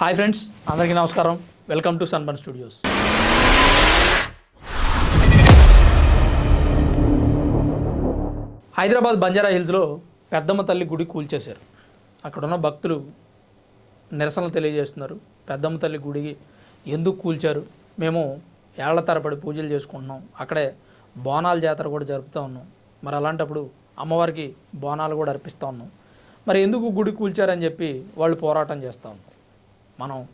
Hi friends అందరికీ నమస్కారం. Welcome to Sunburn studios. Hyderabad Banjara హిల్స్లో పెద్దమ్మ తల్లి గుడి కూల్చేశారు. అక్కడ ఉన్న భక్తులు నిరసనలు తెలియజేస్తున్నారు. పెద్దమ్మ తల్లి గుడికి ఎందుకు కూల్చారు? మేము ఏళ్ళ తరబడి పూజలు చేసుకుంటున్నాం. అక్కడే బోనాల జాతర కూడా జరుపుతూ ఉన్నాం. మరి అలాంటప్పుడు అమ్మవారికి బోనాలు కూడా అర్పిస్తూ ఉన్నాం. మరి ఎందుకు గుడి కూల్చారని చెప్పి వాళ్ళు పోరాటం చేస్తూ ఉన్నాం మనం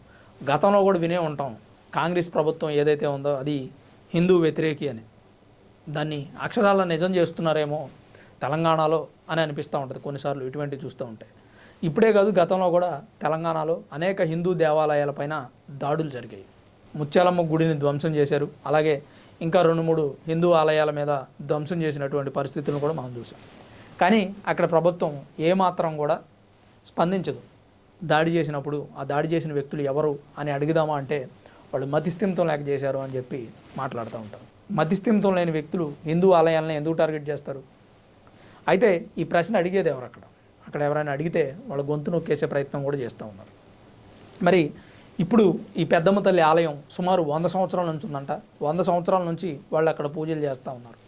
గతంలో కూడా వినే ఉంటాం కాంగ్రెస్ ప్రభుత్వం ఏదైతే ఉందో అది హిందూ వ్యతిరేకి అని. దాన్ని అక్షరాల నిజం చేస్తున్నారేమో తెలంగాణలో అని అనిపిస్తూ ఉంటుంది కొన్నిసార్లు ఇటువంటివి చూస్తూ ఉంటాయి ఇప్పుడే కాదు గతంలో కూడా తెలంగాణలో అనేక హిందూ దేవాలయాలపైన దాడులు జరిగాయి. ముత్యాలమ్మ గుడిని ధ్వంసం చేశారు అలాగే ఇంకా రెండు మూడు హిందూ ఆలయాల మీద ధ్వంసం చేసినటువంటి పరిస్థితులను కూడా మనం చూసాం. కానీ అక్కడ ప్రభుత్వం ఏమాత్రం కూడా స్పందించదు. దాడి చేసినప్పుడు ఆ దాడి చేసిన వ్యక్తులు ఎవరు అని అడుగుదామా అంటే వాళ్ళు మతిస్థిమితం లేక చేశారు అని చెప్పి మాట్లాడుతూ ఉంటారు. మతిస్థిమితం లేని వ్యక్తులు హిందూ ఆలయాలను ఎందుకు టార్గెట్ చేస్తారు? అయితే ఈ ప్రశ్న అడిగేది ఎవరు అక్కడ? అక్కడ ఎవరైనా అడిగితే వాళ్ళ గొంతు నొక్కేసే ప్రయత్నం కూడా చేస్తూ ఉన్నారు. మరి ఇప్పుడు ఈ పెద్దమ్మ తల్లి ఆలయం సుమారు వంద సంవత్సరాల నుంచి ఉందంట. వంద సంవత్సరాల నుంచి వాళ్ళు అక్కడ పూజలు చేస్తూ ఉన్నారు.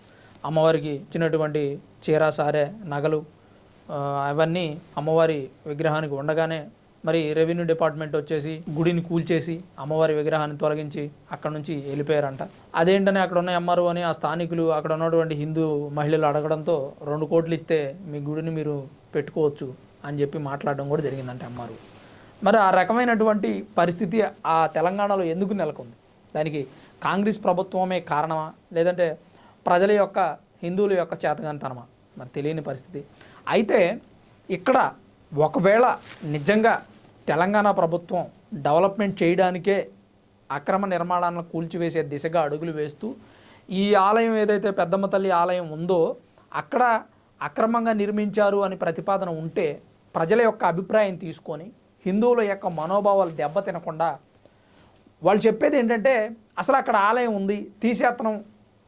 అమ్మవారికి ఇచ్చినటువంటి చీర సారే నగలు అవన్నీ అమ్మవారి విగ్రహానికి ఉండగానే మరి రెవెన్యూ డిపార్ట్మెంట్ వచ్చేసి గుడిని కూల్చేసి అమ్మవారి విగ్రహాన్ని తొలగించి అక్కడ నుంచి వెళ్ళిపోయారంట. అదేంటని అక్కడ ఉన్న ఎంఆర్ఓ అని ఆ స్థానికులు అక్కడ ఉన్నటువంటి హిందూ మహిళలు అడగడంతో రెండు కోట్లు ఇస్తే మీ గుడిని మీరు పెట్టుకోవచ్చు అని చెప్పి మాట్లాడడం కూడా జరిగిందంట ఎంఆర్ఓ. మరి ఆ రకమైనటువంటి పరిస్థితి ఆ తెలంగాణలో ఎందుకు నెలకొంది? దానికి కాంగ్రెస్ ప్రభుత్వమే కారణమా? లేదంటే ప్రజల యొక్క హిందువుల యొక్క చేతగానితనమా? మరి తెలియని పరిస్థితి. అయితే ఇక్కడ ఒకవేళ నిజంగా తెలంగాణ ప్రభుత్వం డెవలప్మెంట్ చేయడానికే అక్రమ నిర్మాణాలను కూల్చివేసే దిశగా అడుగులు వేస్తూ ఈ ఆలయం ఏదైతే పెద్దమ్మ తల్లి ఆలయం ఉందో అక్కడ అక్రమంగా నిర్మించారు అని ప్రతిపాదన ఉంటే ప్రజల యొక్క అభిప్రాయం తీసుకొని హిందువుల యొక్క మనోభావాలు దెబ్బ తినకుండా వాళ్ళు చెప్పేది ఏంటంటే అసలు అక్కడ ఆలయం ఉంది తీసేత్తనం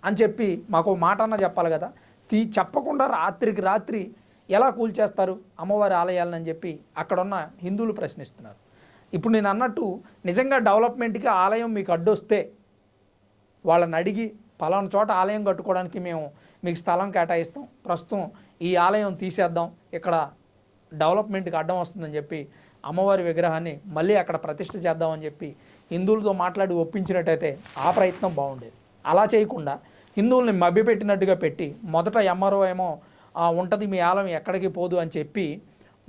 అని చెప్పి మాకు మాట అన్న చెప్పాలి కదా. తీ చెప్పకుండా రాత్రికి రాత్రి ఎలా కూల్చేస్తారు అమ్మవారి ఆలయాలని చెప్పి అక్కడున్న హిందువులు ప్రశ్నిస్తున్నారు. ఇప్పుడు నేను అన్నట్టు నిజంగా డెవలప్మెంట్కి ఆలయం మీకు అడ్డొస్తే వాళ్ళని అడిగి పలానా చోట ఆలయం కట్టుకోవడానికి మేము మీకు స్థలం కేటాయిస్తాం. ప్రస్తుతం ఈ ఆలయం తీసేద్దాం. ఇక్కడ డెవలప్మెంట్కి అడ్డం వస్తుందని చెప్పి అమ్మవారి విగ్రహాన్ని మళ్ళీ అక్కడ ప్రతిష్ఠ చేద్దామని చెప్పి హిందువులతో మాట్లాడి ఒప్పించినట్టయితే ఆ ప్రయత్నం బాగుండేది. అలా చేయకుండా హిందువుల్ని మభ్యపెట్టినట్టుగా పెట్టి మొదట ఎంఆర్ఓ ఏమో ఉంటది మీ ఆలయం ఎక్కడికి పోదు అని చెప్పి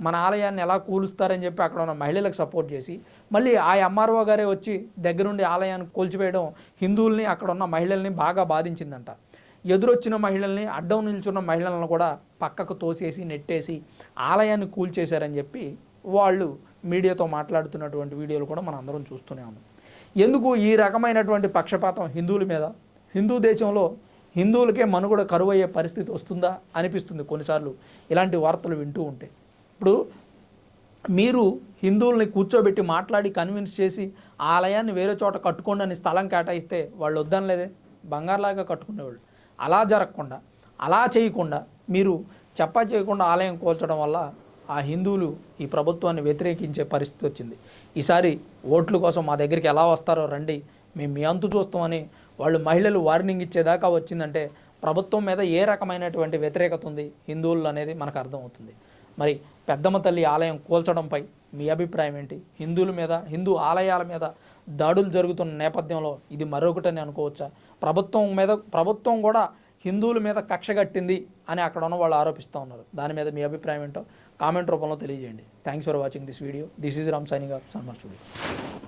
మన ఆలయాన్ని ఎలా కూలుస్తారని చెప్పి అక్కడ ఉన్న మహిళలకు సపోర్ట్ చేసి మళ్ళీ ఆ ఎంఆర్ఓ గారే వచ్చి దగ్గరుండి ఆలయాన్ని కూల్చివేయడం హిందువుల్ని అక్కడ ఉన్న మహిళల్ని బాగా బాధించిందంట. ఎదురొచ్చిన మహిళల్ని అడ్డం నిల్చున్న మహిళలను కూడా పక్కకు తోసేసి నెట్టేసి ఆలయాన్ని కూల్చేశారని చెప్పి వాళ్ళు మీడియాతో మాట్లాడుతున్నటువంటి వీడియోలు కూడా మనం అందరం చూస్తూనే ఉన్నాం. ఎందుకు ఈ రకమైనటువంటి పక్షపాతం హిందువుల మీద? హిందూ దేశంలో హిందువులకే మనుగడ కరువయ్యే పరిస్థితి వస్తుందా అనిపిస్తుంది కొన్నిసార్లు. ఇలాంటి వార్తలు వింటూ ఉంటే. ఇప్పుడు మీరు హిందువుల్ని కూర్చోబెట్టి మాట్లాడి కన్విన్స్ చేసి ఆలయాన్ని వేరే చోట కట్టుకోండి అని స్థలం కేటాయిస్తే వాళ్ళు వద్దనలేదే? బంగారులాగా కట్టుకునేవాళ్ళు. అలా జరగకుండా అలా చేయకుండా మీరు చెప్పా చేయకుండా ఆలయం కోల్చడం వల్ల ఆ హిందువులు ఈ ప్రభుత్వాన్ని వ్యతిరేకించే పరిస్థితి వచ్చింది. ఈసారి ఓట్ల కోసం మా దగ్గరికి ఎలా వస్తారో రండి. మేము మీ అంతు చూస్తామని వాళ్ళు మహిళలు వార్నింగ్ ఇచ్చేదాకా వచ్చిందంటే ప్రభుత్వం మీద ఏ రకమైనటువంటి వ్యతిరేకత ఉంది? హిందువులు అనేది మనకు అర్థమవుతుంది. మరి పెద్దమ్మ తల్లి ఆలయం కూల్చడంపై మీ అభిప్రాయం ఏంటి? హిందువుల మీద హిందూ ఆలయాల మీద దాడులు జరుగుతున్న నేపథ్యంలో ఇది మరొకటని అనుకోవచ్చా? ప్రభుత్వం మీద ప్రభుత్వం కూడా హిందువుల మీద కక్ష కట్టింది అని అక్కడ ఉన్న వాళ్ళు ఆరోపిస్తూ ఉన్నారు. దాని మీద మీ అభిప్రాయం ఏంటో కామెంట్ రూపంలో తెలియజేయండి. Thanks for watching this video this is Ram signing off Sunburn studios